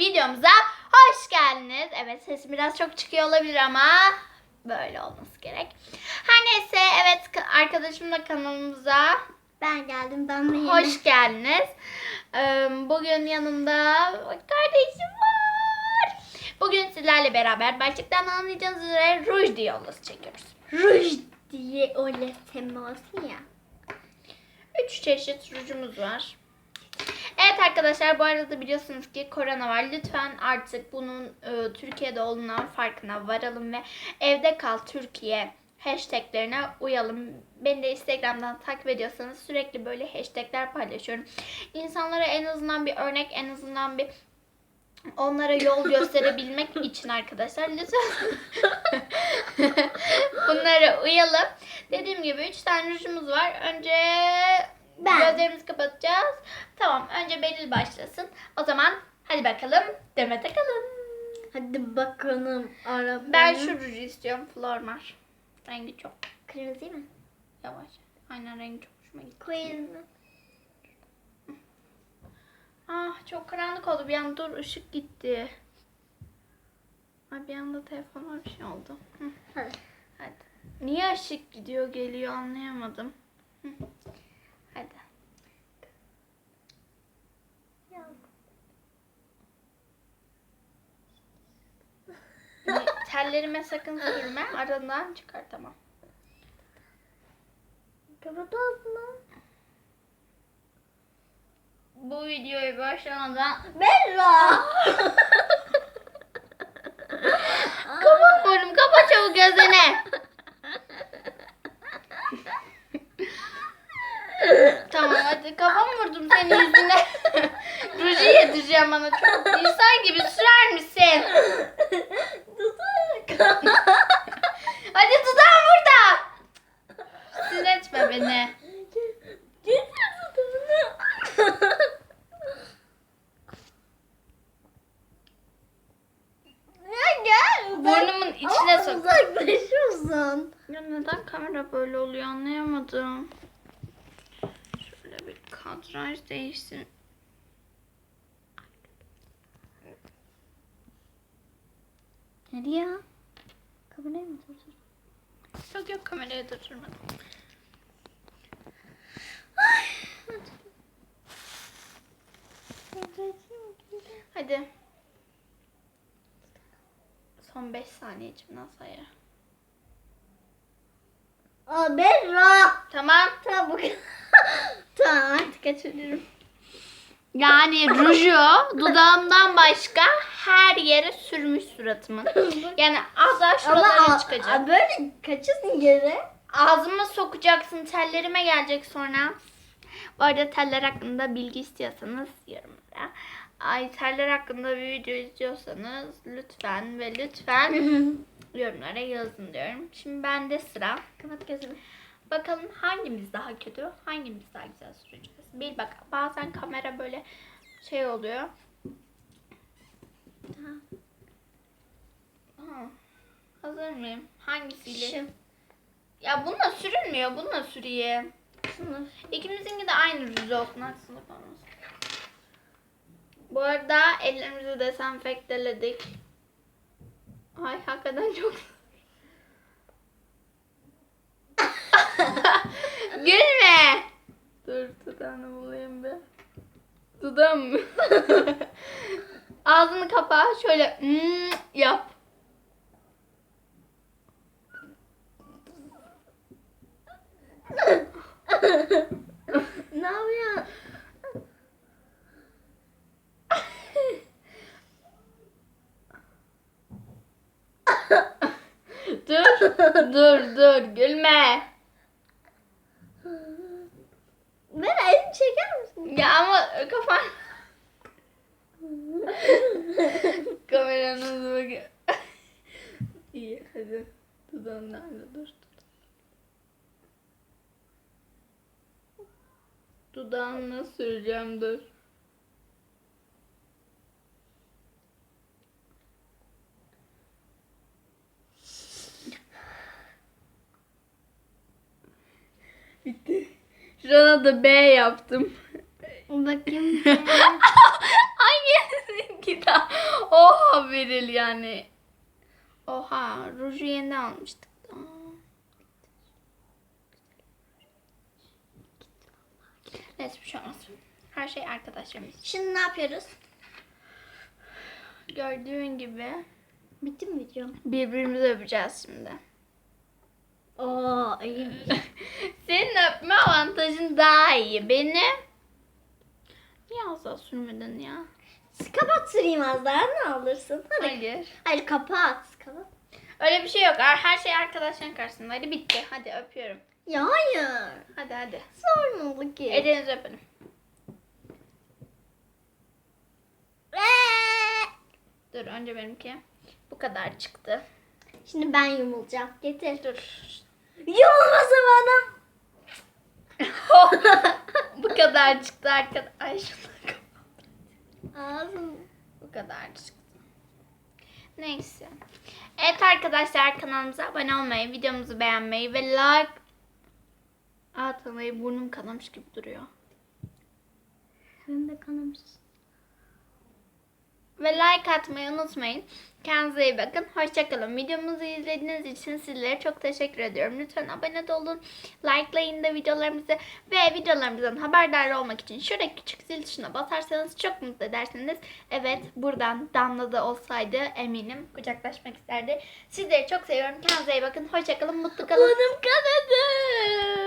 videomuza hoş geldiniz. Evet sesim biraz çok çıkıyor olabilir ama böyle olması gerek. Her neyse evet ka- arkadaşımla kanalımıza Ben geldim ben de hoş geldiniz. Bugün yanımda kardeşim var. Bugün sizlerle beraber başlıktan anlayacağınız üzere ruj diyaloğu çekiyoruz. Ruj diye öyle teması ya. Üç çeşit rujumuz var. Evet arkadaşlar bu arada biliyorsunuz ki korona var. Lütfen artık bunun e, Türkiye'de olduğundan farkına varalım ve evde kal Türkiye hashtaglerine uyalım. Beni de Instagram'dan takip ediyorsanız sürekli böyle hashtagler paylaşıyorum. İnsanlara en azından bir örnek, en azından bir onlara yol gösterebilmek için arkadaşlar lütfen bunlara uyalım. Dediğim gibi 3 tane rujumuz var. Önce Ben. gözlerimizi kapatacağız. Tamam önce Beril başlasın. O zaman hadi bakalım Demet Akalın. Hadi bakalım araba. Ben şu ruju istiyorum. Flormar. Rengi çok Kırmızı mı? yavaş. Aynen rengi çok hoşuma gitti. Koyayım mı? Ah çok karanlık oldu. Bir an dur ışık gitti. Ay bir anda telefonuma bir şey oldu. Hı. Hadi. Hadi. Niye ışık gidiyor geliyor anlayamadım. Hı. Hadi. Tellerime sakın sürme. Aradan çıkar tamam. Kapat ağzını. Bu videoyu başlamadan Berra. Kapat burnum kapat çabuk gözlerini. tamam hadi kafam vurdum senin yüzüne. Ruju bana çok. İnsan gibi sürer misin? Hadi dudağım burada. Sinir etme beni. Burnumun içine sok. Uzaklaşıyorsun. Ya neden kamera böyle oluyor anlayamadım. Şöyle bir kadraj değişsin. Hadi ya. Kamerayı mı durdur? Yok yok kameraya durdurmadım. Hadi. Son 5 saniye içimden sayar. Aa Berra. Tamam. Tamam Tamam artık açabilirim. Yani ruju dudağımdan başka her yere sürmüş suratımın. Yani az daha şuralara çıkacak. böyle kaçıyorsun geri. Ağzıma sokacaksın, tellerime gelecek sonra. Bu arada teller hakkında bilgi istiyorsanız yorumlara. Ay teller hakkında bir video izliyorsanız lütfen ve lütfen yorumlara yazın diyorum. Şimdi bende sıra. Kapat gözünü. Bakalım hangimiz daha kötü, hangimiz daha güzel süreceğiz. Bir bak bazen kamera böyle şey oluyor. Ha, hazır mıyım? Hangisiyle? Şu. Ya bununla sürülmüyor. Bununla süreyim. İkimizinki de aynı rüz olsun. Hadi sınıf olmasın. Bu arada ellerimizi dezenfekteledik. Ay hakikaten çok... Gülme. Dudağını bulayım bir. Dudağım mı? Ağzını kapa. Şöyle mm, yap. ne yapıyorsun? Dur. dur dur gülme. Ben elini çeker misin? Ya ama kafan... Kameranın bakıyor. İyi hadi. Dudağın nerede dur. Dudağını süreceğim dur. Bitti. Şurana da B yaptım. Bakayım. Hangisi? Daha. Oha Beril yani. Oha ruju yeni almıştık. Neyse bir şey olmaz. Her şey arkadaşlarımız. Şimdi ne yapıyoruz? Gördüğün gibi Bitti mi videom? birbirimizi öpeceğiz şimdi. Oo iyi. Avantajın daha iyi. Benim Niye asla sürmedin ya? Kapat süreyim az daha ne alırsın? Hadi. Hayır. Hayır kapat. Kapat. Öyle bir şey yok. Her şey arkadaşların karşısında. Hadi bitti. Hadi öpüyorum. Ya hayır. Hadi hadi. Sormalı ki. Elinizi öpelim. Dur önce benimki. Bu kadar çıktı. Şimdi ben yumulacağım. Getir. Dur. Yumulması bana. Bu kadar çıktı arkadaşlar. Ay şunları. Ağzım. Bu kadar çıktı. Neyse. Evet arkadaşlar kanalımıza abone olmayı, videomuzu beğenmeyi ve like atmayı burnum kanamış gibi duruyor. Benim de kanamışsın. Ve like atmayı unutmayın. Kendinize iyi bakın. Hoşçakalın. Videomuzu izlediğiniz için sizlere çok teşekkür ediyorum. Lütfen abone de olun. Likelayın da videolarımızı. Ve videolarımızdan haberdar olmak için şuradaki küçük zil tuşuna basarsanız çok mutlu edersiniz. Evet buradan Damla da olsaydı eminim kucaklaşmak isterdi. Sizleri çok seviyorum. Kendinize iyi bakın. Hoşçakalın. Mutlu kalın. Burnum kanadı.